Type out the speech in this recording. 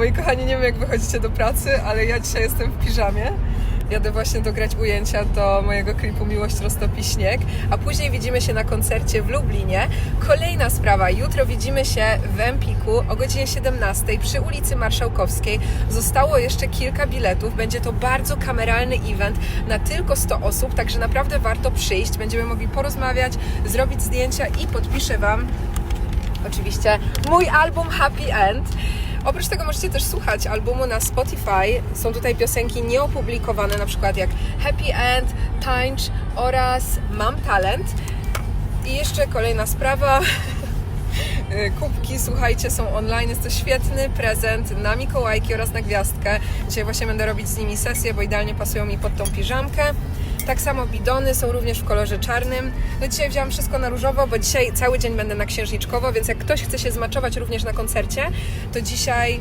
Moi kochani, nie wiem jak wychodzicie do pracy, ale ja dzisiaj jestem w piżamie. Jadę właśnie dograć ujęcia do mojego klipu Miłość roztopi śnieg, a później widzimy się na koncercie w Lublinie. Kolejna sprawa, jutro widzimy się w Empiku o godzinie 17 przy ulicy Marszałkowskiej. Zostało jeszcze kilka biletów, będzie to bardzo kameralny event na tylko 100 osób, także naprawdę warto przyjść. Będziemy mogli porozmawiać, zrobić zdjęcia i podpiszę Wam oczywiście mój album Happy End. Oprócz tego możecie też słuchać albumu na Spotify. Są tutaj piosenki nieopublikowane, na przykład jak Happy End, Tańcz oraz Mam Talent. I jeszcze kolejna sprawa. Kubki, słuchajcie, są online. Jest to świetny prezent na Mikołajki oraz na Gwiazdkę. Dzisiaj właśnie będę robić z nimi sesję, bo idealnie pasują mi pod tą piżamkę. Tak samo bidony są również w kolorze czarnym. No dzisiaj wziąłam wszystko na różowo, bo dzisiaj cały dzień będę na księżniczkowo, więc jak ktoś chce się zmaczować również na koncercie, to dzisiaj